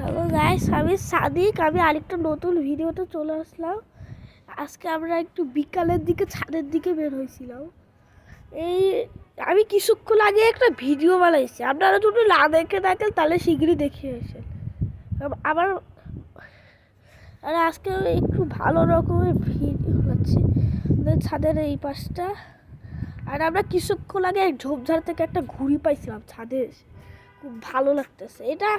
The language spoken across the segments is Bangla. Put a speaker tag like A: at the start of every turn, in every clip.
A: হ্যালো গাইস আমি সাদিক। আমি আরেকটা নতুন ভিডিওতে চলে আসলাম। আজকে আমরা একটু বিকালের দিকে, ছাদের দিকে বের হয়েছিলাম। এই, আমি কিছুক্ষণ আগে একটা ভিডিও বানাইছি। আপনারা যদি না দেখে থাকেন, তাহলে শীঘ্রই দেখিয়ে আসেন। আমার, আর আজকে একটু ভালো রকমের ভিডিও হচ্ছে। ছাদের এই পাশটা। আর আমরা কিছুক্ষণ আগে ঝোপঝাড় থেকে একটা ঘুড়ি পাইছিলাম ছাদে এসে। খুব ভালো লাগতেছে। এটা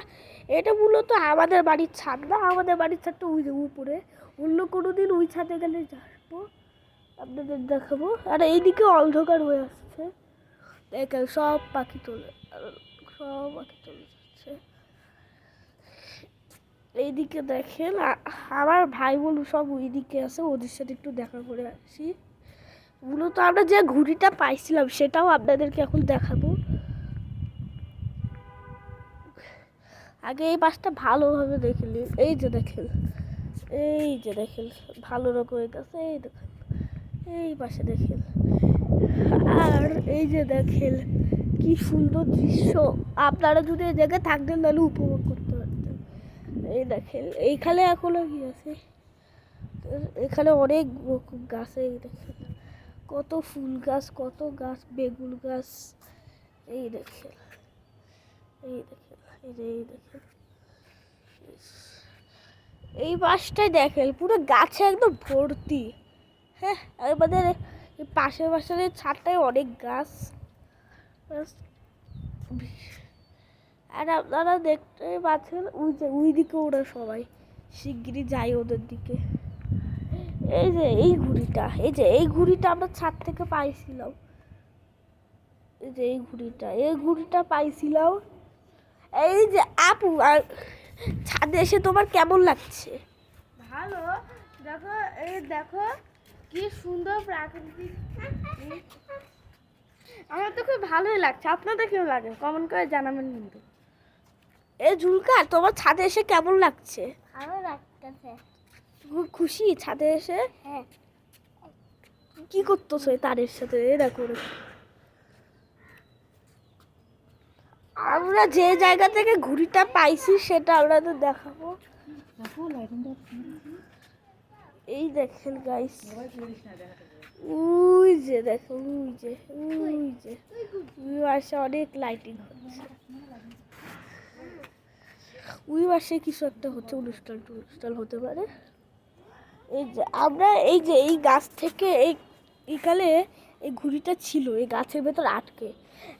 A: এটা মূলত আমাদের বাড়ির ছাদ না, আমাদের বাড়ির ছাদটা ওই উপরে। অন্য কোনো দিন ওই ছাদে গেলে যাব। আপনাদের দেখাবো। আর এইদিকে অন্ধকার হয়ে আসছে। দেখেন, সব পাখি চলে, সব পাখি চলে যাচ্ছে। এইদিকে দেখেন আমার ভাই বোন সব ওইদিকে আছে, ওদের সাথে একটু দেখা করে আসি। মূলত আমরা যে ঘুড়িটা পাইছিলাম, সেটাও আপনাদেরকে এখন দেখাবো। আগে এই পাশটা ভালোভাবে দেখে নিন এই যে দেখেন, এই যে দেখেন, ভালো রকমের কাছে এই দেখেন, এই পাশে দেখেন। আর এই যে দেখেন, কি সুন্দর দৃশ্য। আপনারা যদি এই জায়গায় থাকতেন, তাহলে উপভোগ করতে পারতেন। এই দেখেন, এইখানে এখনও কি আছে? এখানে অনেক রকম গাছ, এই দেখেন। কত ফুল গাছ, কত গাছ, বেগুন গাছ, এই দেখেন। এই দেখেন এই দেখেন। এই বাসটাই দেখেন, পুরো গাছে একদম ভর্তি। হ্যাঁ আমাদের এই পাশের এই ছাদটায় অনেক গাছ। আর আপনারা দেখতে পাচ্ছেন, ওই যে ওই দিকে ওরা সবাই, শিগগিরই যায় ওদের দিকে। এই যে, এই ঘুড়িটা, এই যে, এই ঘুড়িটা আমরা ছাদ থেকে পাইছিলাম। এই যে, এই ঘুড়িটা এই ঘুড়িটা পাইছিলাম। এই যে আপু আর ছাদে এসে তোমার কেমন লাগছে?
B: ভালো। দেখো এই দেখো কি সুন্দর প্রাকৃতিক আমার তো খুব ভালোই লাগছে। আপনাদের কেউ লাগে? কমেন্ট করে জানাবেন কিন্তু।
A: এ ঝুলকা তোমার ছাদে এসে কেমন লাগছে?
B: ভালো লাগতেছে।
A: খুব খুশি ছাদে এসে?
B: হ্যাঁ।
A: কি করতেছো এই তারের সাথে? এ দেখো। আমরা যে জায়গা থেকে ঘুড়িটা পাইছি, সেটা আমরা তো দেখাবো। এই দেখেন গাইস উই যে দেখো উই যে উই যে। উই পাশে অনেক লাইটিং হচ্ছে। উই পাশে কিছু একটা হচ্ছে, অনুষ্ঠান টনুষ্ঠান হতে পারে। এই যে, আমরা এই যে, এই গাছ থেকে এই এখানে এই ঘুড়িটা ছিল এই গাছের ভেতর আটকে।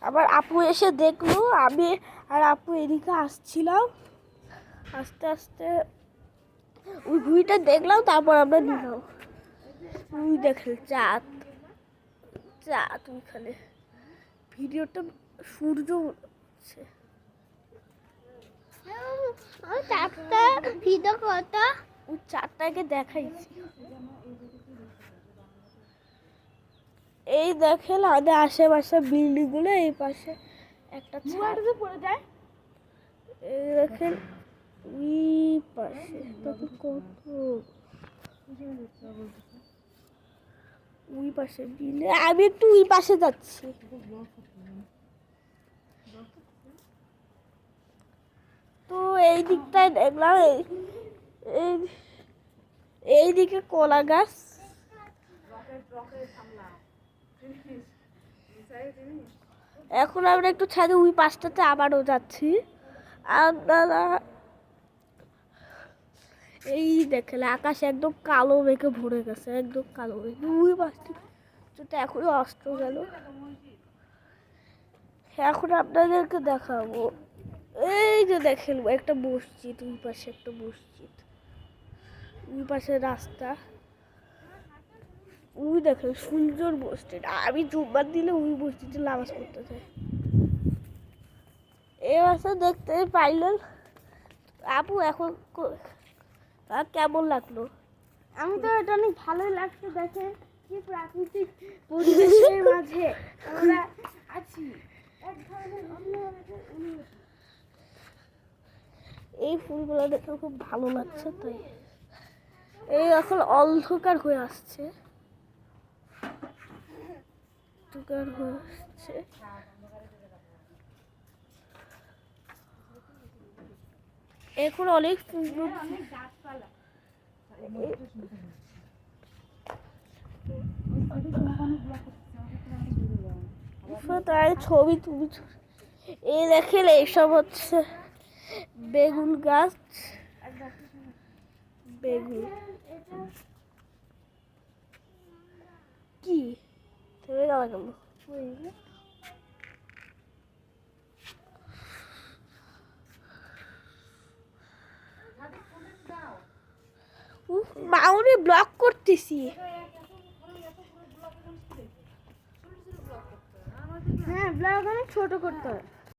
A: আবার আপু এসে দেখল আমি আর আপু এদিকে আসছিলাম। আস্তে আস্তে ওই ঘুড়িটা দেখলাম তারপর আমরা নিলাম। ওই দেখেন চাঁদ। চাঁদ ওইখানে। ভিডিওটা সূর্য হচ্ছে
B: চারটা ভিডিও কত?
A: ওই চারটাকে দেখাইছি। এই দেখেন আমাদের আশেপাশে বিল্ডিংগুলো এই পাশে একটা
B: পড়ে যায়।
A: এই দেখেন ওই পাশে তখন কত। ওই পাশে বিলে আমি একটু ওই পাশে যাচ্ছি। তো এই দিকটায় দেখলাম এই- এই এই দিকে কলা গাছ। এখন আমরা একটু ছাদে, ওই পাশটাতে আবারও যাচ্ছি। দাদা এই দেখলে আকাশ একদম কালো মেঘে ভরে গেছে, একদম কালো মেঘে। ওই যেটা এখনই অস্ত গেল। এখন আপনাদেরকে দেখাবো। এই যে দেখেন, একটা মসজিদ, ওই পাশে একটা মসজিদ। ওই পাশে রাস্তা। ওই দেখেন সুন্দর মসজিদ আমি জুম্মার দিলে মসজিদে নামাজ পড়তে চাই এ বাসা দেখতে পাইলেন আপু এখন আর কেমন লাগল?
B: আমি তো এটা অনেক ভালোই লাগছে দেখে কি প্রাকৃতিক পরিবেশের মাঝে আমরা আছি। এক ধরনের।
A: এই ফুলগুলো দেখে খুব ভালো লাগছে তাই। এই এখন অন্ধকার হয়ে আসছে। হয়ে আসছে এখন অনেক তাই ছবি তুমি এই দেখেন এইসব হচ্ছে বেগুন গাছ। বেগুন
B: এটা
A: কি উফ, মাউনি ব্লক করতেছি।
B: হ্যাঁ ব্লগ অনেক ছোট করতে হয়।